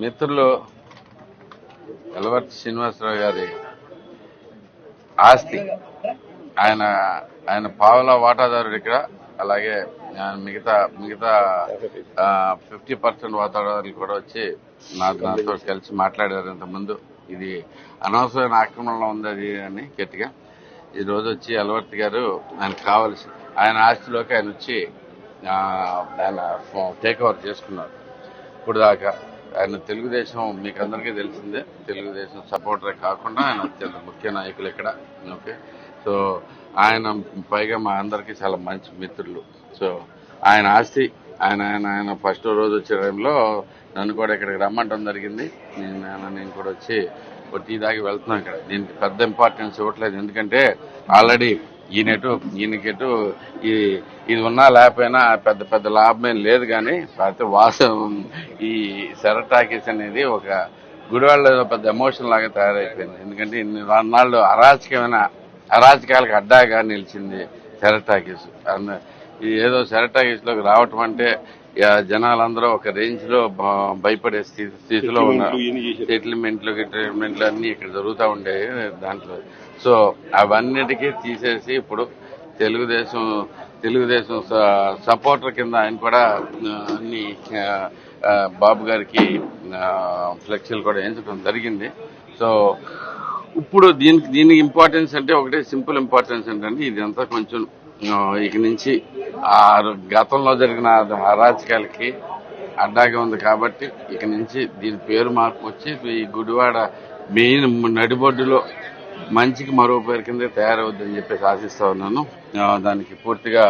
మిత్రులు ఎలవర్తి శ్రీనివాసరావు గారి ఆస్తి. ఆయన ఆయన పావుల వాటాదారుడు ఇక్కడ. అలాగే ఆయన మిగతా మిగతా ఫిఫ్టీ పర్సెంట్ వాటాదారులు కూడా వచ్చి నాతో కలిసి మాట్లాడారు ఇంతకుముందు. ఇది అనవసరమైన ఆక్రమణలో ఉంది అది అని గట్టిగా. ఈ రోజు వచ్చి అలవర్తి గారు ఆయనకు కావాల్సి ఆయన ఆస్తిలోకి ఆయన వచ్చి ఆయన టేక్ ఓవర్ చేసుకున్నారు. ఇప్పుడు దాకా ఆయన తెలుగుదేశం మీకు అందరికీ తెలిసిందే. తెలుగుదేశం సపోర్టరే కాకుండా ఆయన అత్యంత ముఖ్య నాయకులు ఇక్కడ. ఓకే? సో ఆయన పైగా మా అందరికీ చాలా మంచి మిత్రులు. సో ఆయన ఆస్తి ఆయన ఆయన ఆయన ఫస్ట్ రోజు వచ్చే టైంలో నన్ను కూడా ఇక్కడికి రమ్మంటం జరిగింది. నేను నేను- నేను కూడా వచ్చి ఒక టీ దాగి వెళ్తున్నాను ఇక్కడ. దీనికి పెద్ద ఇంపార్టెన్స్ ఇవ్వట్లేదు. ఎందుకంటే ఆల్రెడీ ఈయనటు ఈయనకెటు ఈ ఇది ఉన్నా లేకపోయినా పెద్ద పెద్ద లాభమేం లేదు కానీ కాకపోతే వాసం ఈ సెరటాకిస్ అనేది ఒక గుడివాళ్ళలో పెద్ద ఎమోషన్ లాగా తయారైపోయింది. ఎందుకంటే ఇన్ని నాళ్ళు అరాచకమైన అరాచకాలకు అడ్డాగా నిలిచింది సెరటాకిస్ అన్న- ఏదో సెరటాకిస్లోకి రావటం అంటే జనాలందరూ ఒక రేంజ్లో భయపడే స్థితి- స్థితిలో ఉన్నారు సెటిల్మెంట్లు గిటిల్మెంట్లు అన్ని ఇక్కడ జరుగుతూ ఉండేవి దాంట్లో. సో అవన్నిటికీ తీసేసి ఇప్పుడు తెలుగుదేశం తెలుగుదేశం సపోర్టర్ కింద ఆయన కూడా అన్ని బాబు గారికి ఫ్లెక్సీలు కూడా వేయించడం జరిగింది. సో ఇప్పుడు దీనికి దీనికి ఇంపార్టెన్స్ అంటే ఒకటే సింపుల్ ఇంపార్టెన్స్ ఏంటంటే ఇదంతా కొంచెం ఇక నుంచి ఆ గతంలో జరిగిన అరాచకాలకి అడ్డాగా ఉంది కాబట్టి ఇక నుంచి దీని పేరు మార్పు వచ్చి ఈ గుడివాడ మెయిన్ నడిబొడ్డులో మంచికి మరో పేరు కింద తయారవుద్దని చెప్పేసి ఆశిస్తా ఉన్నాను. దానికి పూర్తిగా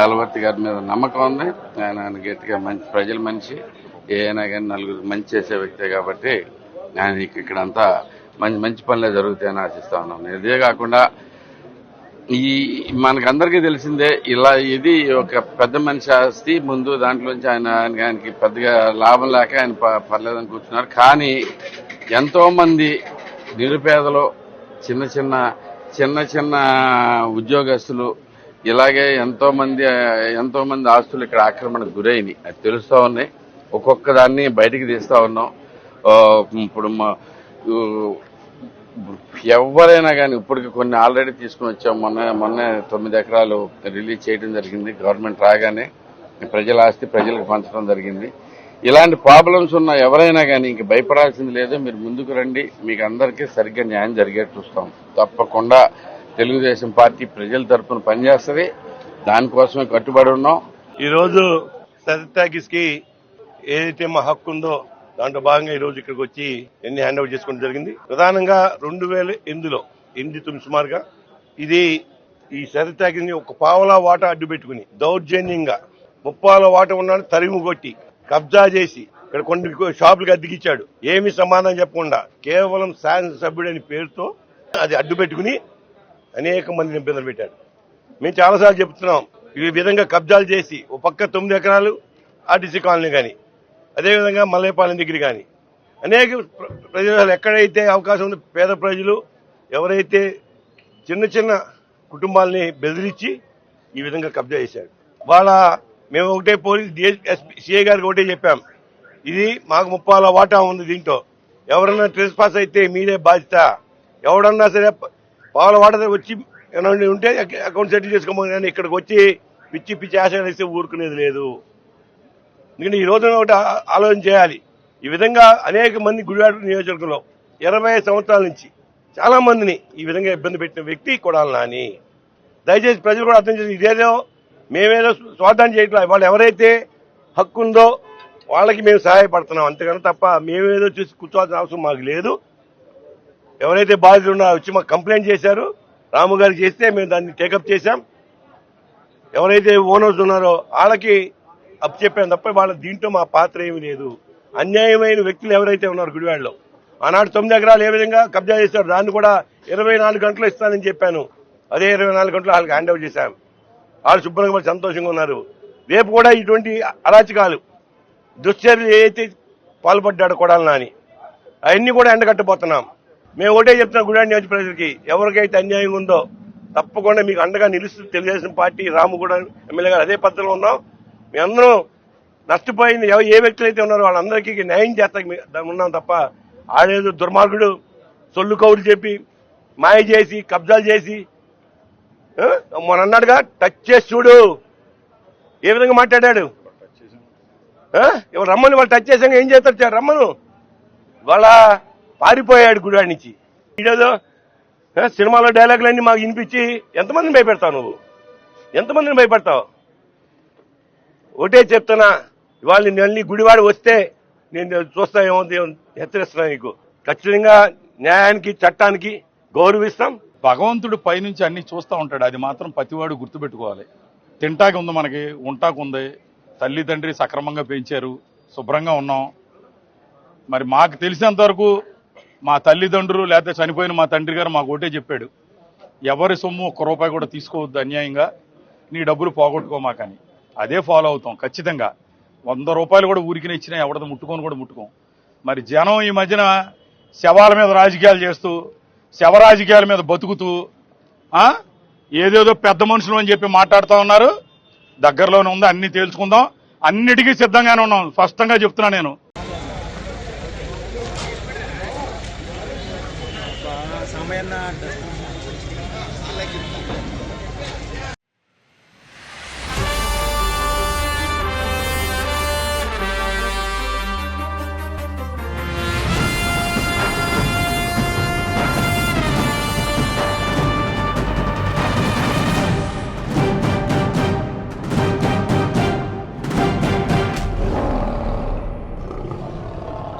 అలవర్తి గారి మీద నమ్మకం ఉంది. ఆయన ఆయన గట్టిగా మంచి ప్రజల మనిషి. ఏమైనా కానీ నలుగురు మంచి చేసే వ్యక్తే కాబట్టి ఆయన ఇక్కడంతా మంచి మంచి పనులే జరుగుతాయని ఆశిస్తా ఉన్నాను. ఇదే కాకుండా ఈ మనకందరికీ తెలిసిందే ఇలా ఇది ఒక పెద్ద మనిషి ఆస్తి ముందు దాంట్లోంచి ఆయన ఆయన- ఆయనకి పెద్దగా లాభం లేక ఆయన ప- పర్లేదని కూర్చున్నారు. కానీ ఎంతోమంది నిరుపేదలు చిన్న చిన్న చిన్న చిన్న ఉద్యోగస్తులు ఇలాగే ఎంతోమంది ఎంతోమంది ఆస్తులు ఇక్కడ ఆక్రమణకు గురైనవి అది తెలుస్తూ ఉన్నాయి. ఒక్కొక్క దాన్ని బయటికి తీస్తూ ఉన్నాం. ఇప్పుడు మా- ఎవరైనా కానీ ఇప్పటికి కొన్ని ఆల్రెడీ తీసుకుని వచ్చాం. మొన్న మొన్న తొమ్మిది ఎకరాలు రిలీజ్ చేయడం జరిగింది. గవర్నమెంట్ రాగానే ప్రజల ఆస్తి ప్రజలకు పంచడం జరిగింది. ఇలాంటి ప్రాబ్లమ్స్ ఉన్న ఎవరైనా కానీ ఇంక భయపడాల్సింది లేదు మీరు ముందుకు రండి. మీకు అందరికీ సరిగ్గా న్యాయం జరిగేట్టు చూస్తాం. తప్పకుండా తెలుగుదేశం పార్టీ ప్రజల తరపున పనిచేస్తుంది. దానికోసమే కట్టుబడి ఉన్నాం. ఈరోజు రోజు ఏదైతే మా హక్కు ఉందో దాంట్లో భాగంగా ఈ రోజు ఇక్కడికి వచ్చి ఎన్ని హ్యాండ్ ఓవర్ చేసుకోవడం జరిగింది. ప్రధానంగా రెండు వేల ఎనిమిదిలో ఎనిమిది తొమ్మిది సుమారుగా ఇది ఈ సరితాకిస్ని ఒక పావలా వాటా అడ్డు పెట్టుకుని దౌర్జన్యంగా ముప్పాల వాట ఉన్నాడు తరిమి కొట్టి కబ్జా చేసి ఇక్కడ కొన్ని షాపులకు అద్దెకిచ్చాడు. ఏమి సమాధానం చెప్పకుండా కేవలం శాసనసభ్యుడు అని పేరుతో అది అడ్డు పెట్టుకుని అనేక మందిని ఇబ్బందులు పెట్టాడు. మేము చాలాసార్లు చెప్తున్నాం ఈ విధంగా కబ్జాలు చేసి ఒక పక్క తొమ్మిది ఎకరాలు ఆర్టీసీ కాలనీ కానీ అదేవిధంగా మల్లయ్యపాలెం దగ్గర కానీ. అనేక ప్ర- ప్రజలు ఎక్కడైతే అవకాశం ఉంది పేద ప్రజలు ఎవరైతే చిన్న చిన్న కుటుంబాలని బెదిరించి ఈ విధంగా కబ్జా చేశారు. వాళ్ళ మేము ఒకటే పోలీస్ సిఐ గారికి ఒకటే చెప్పాం. ఇది మాకు ముప్పాల వాటా ఉంది దీంట్లో. ఎవరన్నా ట్రెస్ పాస్ అయితే మీరే బాధ్యత. ఎవడన్నా సరే పావుల వాటా వచ్చి ఉంటే అకౌంట్ సెటిల్ చేసుకోమని కానీ ఇక్కడికి వచ్చి పిచ్చి పిచ్చి ఆశ వేస్తే ఊరుకునేది లేదు. ఎందుకంటే ఈ రోజున ఒకటి ఆలోచన చేయాలి. ఈ విధంగా అనేక మంది గుడివాడ నియోజకవర్గంలో ఇరవై సంవత్సరాల నుంచి చాలా మందిని ఈ విధంగా ఇబ్బంది పెట్టిన వ్యక్తి కొడాల నాని. దయచేసి ప్రజలు కూడా అర్థం చేసి ఇదేదో మేమేదో స్వార్థాన్ని చేయట్లేదు వాళ్ళు ఎవరైతే హక్కు ఉందో వాళ్ళకి మేము సహాయపడుతున్నాం. అంతేగాని తప్ప మేమేదో చూసి కూర్చోవాల్సిన అవసరం మాకు లేదు. ఎవరైతే బాధితులు ఉన్నారో వచ్చి మాకు కంప్లైంట్ చేశారు. రాము గారికి చేస్తే మేము దాన్ని టేకప్ చేశాం. ఎవరైతే ఓనర్స్ ఉన్నారో వాళ్ళకి అప్పచెప్పాను తప్ప వాళ్ళ దీంట్లో మా పాత్ర ఏమీ లేదు. అన్యాయమైన వ్యక్తులు ఎవరైతే ఉన్నారు గుడివాడలో. ఆనాడు తొమ్మిది ఎకరాలు ఏ విధంగా కబ్జా చేశారు దాన్ని కూడా ఇరవై నాలుగు గంటలు ఇస్తానని చెప్పాను. అదే ఇరవై నాలుగు గంటలు వాళ్ళకి హ్యాండ్ ఓవర్ చేశాం వాళ్ళు శుభ్రంగా సంతోషంగా ఉన్నారు. రేపు కూడా ఇటువంటి అరాచకాలు దుశ్చర్యలు ఏదైతే పాల్పడ్డాడు కొడాలి నాని అవన్నీ కూడా ఎండగట్టబోతున్నాం. మేము ఒకటే చెప్తున్నాం గుడాడి నియోజక ప్రజలకి ఎవరికైతే అన్యాయం ఉందో తప్పకుండా మీకు అండగా నిలుస్తూ తెలుగుదేశం పార్టీ రాము కూడా ఎమ్మెల్యే గారు అదే పద్ధతిలో ఉన్నాం. మీ అందరూ నష్టపోయింది ఎవరు ఏ వ్యక్తులు అయితే ఉన్నారో వాళ్ళందరికీ న్యాయం చేస్తా ఉన్నాం తప్ప ఆడేదో దుర్మార్గుడు సొల్లు కౌలు చెప్పి మాయ చేసి కబ్జాలు చేసి మొన్న అన్నాడుగా టచ్ చేసి చూడు. ఏ విధంగా మాట్లాడాడు? ఆ? రమ్మని వాళ్ళు టచ్ చేసాక ఏం చేస్తారు? చే- రమ్మను. వాళ్ళ పారిపోయాడు గుడి నుంచి. ఈడేదో సినిమాలో డైలాగులన్నీ మాకు వినిపించి ఎంతమందిని భయపెడతావు నువ్వు? ఎంతమందిని భయపెడతావు? ఒకటే చెప్తున్నా ఇవాళ నేను మళ్ళీ గుడివాడు వస్తే నేను చూస్తా ఏముంది హెచ్చరిస్తున్నా నీకు. ఖచ్చితంగా న్యాయానికి చట్టానికి గౌరవిస్తాం. భగవంతుడు పైనుంచి అన్ని చూస్తూ ఉంటాడు. అది మాత్రం ప్రతివాడు గుర్తుపెట్టుకోవాలి. తింటాకి ఉంది మనకి ఉంటాకు ఉంది. తల్లి తండ్రి సక్రమంగా పెంచారు. శుభ్రంగా ఉన్నాం. మరి మాకు తెలిసినంత వరకు మా తల్లిదండ్రులు లేకపోతే చనిపోయిన మా తండ్రి గారు మాకు ఒకటే చెప్పాడు. ఎవరి సొమ్ము ఒక్క రూపాయి కూడా తీసుకోవద్దు అన్యాయంగా. నీ డబ్బులు పోగొట్టుకోమాకని అదే ఫాలో అవుతాం ఖచ్చితంగా. వంద రూపాయలు కూడా ఊరికిన ఇచ్చినా ఎవడదో ముట్టుకొని కూడా ముట్టుకోం. మరి జనం ఈ మధ్యన శవాల మీద రాజకీయాలు చేస్తూ శవ రాజకీయాల మీద బతుకుతూ ఏదేదో పెద్ద మనుషులు అని చెప్పి మాట్లాడుతూ ఉన్నారు. దగ్గరలోనే ఉంది అన్ని తేల్చుకుందాం. అన్నిటికీ సిద్ధంగానే ఉన్నాం. స్పష్టంగా చెప్తున్నా నేను.